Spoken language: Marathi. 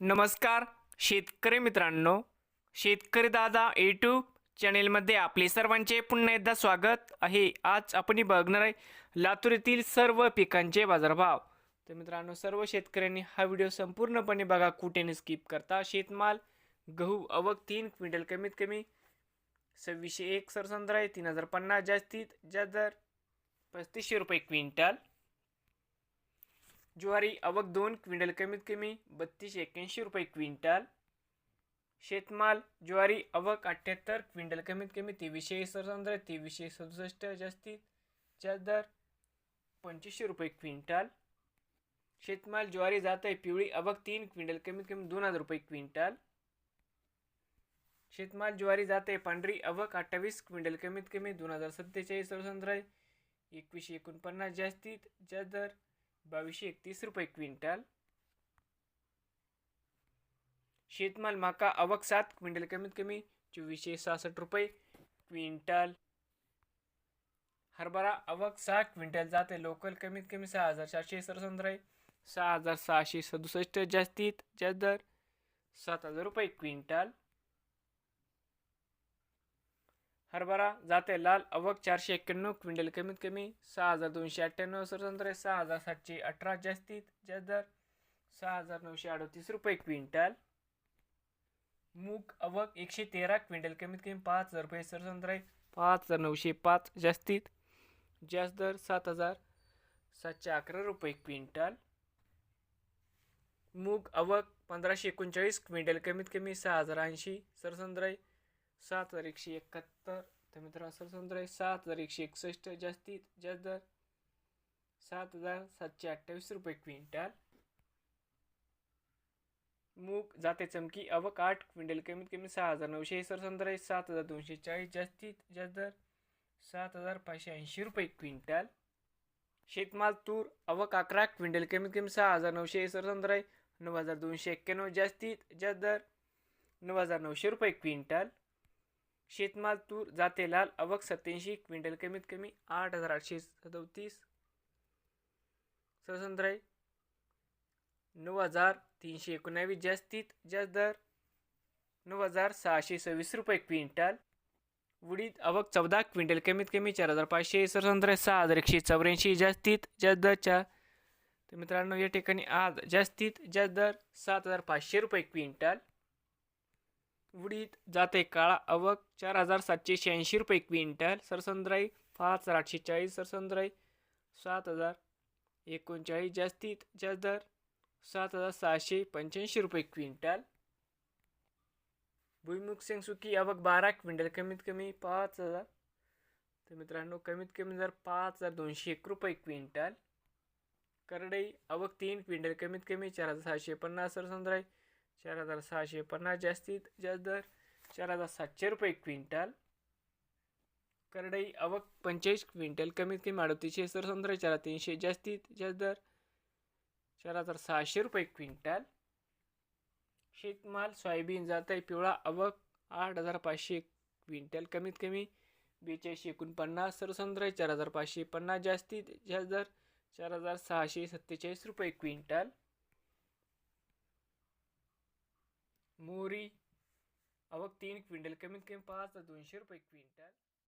नमस्कार शेतकरी मित्रांनो. शेतकरी दादा यूट्यूब चॅनेलमध्ये आपले सर्वांचे पुन्हा एकदा स्वागत आहे. आज आपण बघणार आहे लातूर येथील सर्व पिकांचे बाजारभाव. तर मित्रांनो सर्व शेतकऱ्यांनी हा व्हिडिओ संपूर्णपणे बघा कुठेने स्किप करता. शेतमाल गहू अवक तीन क्विंटल कमीत कमी सव्वीसशे एक सरसंद्र आहे तीन हजार पन्नास जास्तीत जास्त दर पस्तीसशे रुपये क्विंटल. ज्वारी आवक दोन क्विंटल कमीत कमी बत्तीस एक्क्याऐंशी रुपये क्विंटल. शेतमाल ज्वारी आवक अठ्ठ्याहत्तर क्विंटल कमीत कमी तेवीसशे सरसंद्र तेवीसशे सदुसष्ट जास्तीत जास्त दर पंचवीसशे रुपये क्विंटल. शेतमाल ज्वारी जात आहे पिवळी आवक तीन क्विंटल कमीत कमी दोन हजार रुपये क्विंटल. शेतमाल ज्वारी जाते पांढरी आवक अठ्ठावीस क्विंटल कमीत कमी दोन हजार सत्तेचाळीस सरसंद्र एकवीसशे एकोणपन्नास जास्तीत जास्त दर बावीसशे एकतीस रुपये क्विंटल. शेतमाल माका आवक सात क्विंटल कमीत कमी चोवीसशे सहासष्ट रुपये क्विंटल. हरभरा आवक सहा क्विंटल जाते लोकल कमीत कमी सहा हजार चारशे सरसंद्र आहे सहा हजार सहाशे सदुसष्ट जास्तीत जास्त दर सात हजार रुपये क्विंटल. हरभरा जाते लाल अवक चारशे एक्क्याण्णव क्विंटल कमीत कमी सहा हजार दोनशे अठ्ठ्याण्णव सरसंत्र सहा हजार सातशे अठरा जास्तीत जास्त दर सहा हजार नऊशे अडतीस रुपये क्विंटल. मूग अवक एकशे तेरा क्विंटल कमीत कमी पाच हजार रुपये सरसंत्र पाच हजार नऊशे पाच जास्तीत जास्त दर सात हजार सातशे अकरा रुपये क्विंटल. मूग अवक पंधराशे एकोणचाळीस क्विंटल कमीत कमी सहा हजार ऐंशी सरसंद्राई सात हजार एकशे एकाहत्तर. तर मित्रांनो सरसंद्र आहे सात हजार एकशे एकसष्ट जास्तीत जास्त दर सात हजार सातशे अठ्ठावीस रुपये क्विंटल. मूग जाते चमकी अवक आठ क्विंटल कमीत कमी सहा हजार नऊशे सरसंद्र आहे सात हजार दोनशे चाळीस जास्तीत जास्त दर सात हजार पाचशे ऐंशी रुपये क्विंटल. शेतमाल तूर अवक अकरा क्विंटल कमीत कमी सहा हजार नऊशे सरसंद्र आहे नऊ हजार दोनशे एक्क्याण्णव जास्तीत जास्त दर नऊ हजार नऊशे रुपये क्विंटल. शेतमाल तूर जाते लाल अवक सत्याऐंशी क्विंटल कमीत कमी आठ हजार आठशे सदोतीस. सरसंद्र नऊ हजार तीनशे एकोणावीस जास्तीत जास्त दर नऊ हजार सहाशे सव्वीस रुपये क्विंटल. उडीद अवक चौदा क्विंटल कमीत कमी चार हजार पाचशे. सरसंद्र सहा हजार एकशे चौऱ्याऐंशी जास्तीत जास्त दर चार तर मित्रांनो या ठिकाणी आज जास्तीत जास्त दर सात हजार पाचशे रुपये क्विंटल. उडीद जाते काळा अवक चार हजार सातशे शहाऐंशी रुपये क्विंटल. सरसंद्राई पाच हजार आठशे चाळीस सरसंद्राई सात हजार एकोणचाळीस जास्तीत जास्त दर सात हजार सहाशे पंच्याऐंशी रुपये क्विंटल. भुईमुग शेंगसुकी आवक बारा क्विंटल कमीत कमी पाच हजार. तर मित्रांनो कमीत कमी दर पाच हजार दोनशे एक रुपये क्विंटल. करडई आवक तीन क्विंटल कमीत कमी चार हजार सहाशे पन्नास सरसंद्राई. चार हजार सहाशे पन्नास जास्तीत जास्त दर चार हजार सातशे रुपये क्विंटल. करडई आवक पंचेचाळीस क्विंटल कमीत कमी अडतीसशे सरसंद्र चार तीनशे जास्तीत जास्त दर चार हजार सहाशे रुपये क्विंटल. शेतमाल सोयाबीन जात आहे पिवळा आवक आठ हजार पाचशे क्विंटल कमीत कमी बेचाळीसशे एकोणपन्नास सरसंद्र चार हजार पाचशे पन्नास जास्तीत जास्त दर चार हजार सहाशे सत्तेचाळीस रुपये क्विंटल. मोहरी अब तीन क्विंटल कमीत कमी पाच दोनशे रुपये क्विंटल.